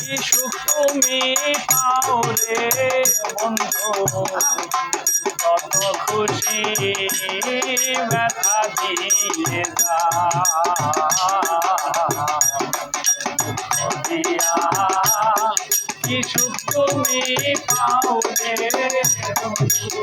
কি সুখ তুমি পাও রে বন্ধু। কত খুশি ব্যথা দিয়ে যা। কি সুখ তুমি পাও রে বন্ধু।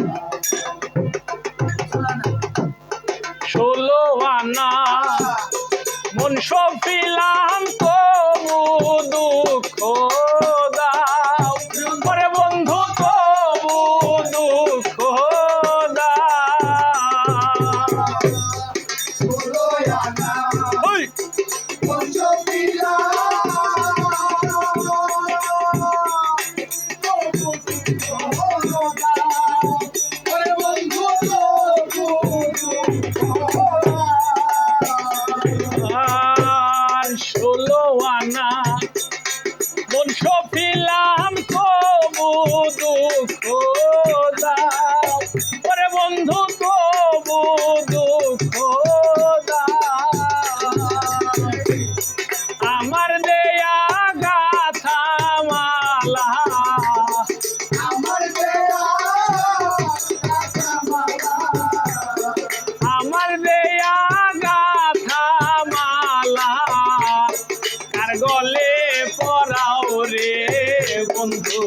সফিলাম তবু দুঃখ। আনা মন সফিলাম তবু দুঃখ দাও। ওরে বন্ধু তবু রে বন্ধু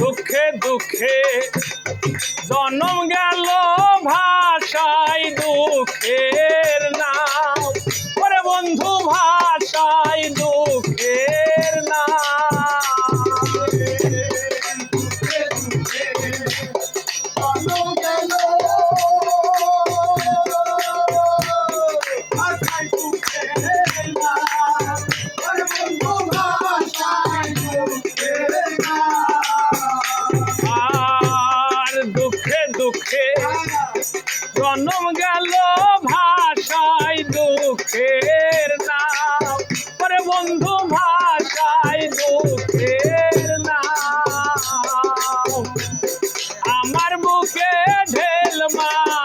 দুঃখে দুঃখে জনম গেল ভাষায় দুঃখের নাম। ওরে বন্ধু ভাষায় দুঃখ দুঃখে। জন্ম গেল ভাষায় দুঃখের নাম। পরে বন্ধু, ভাষায় দুঃখের নাম। আমার বুকে ঢেল মা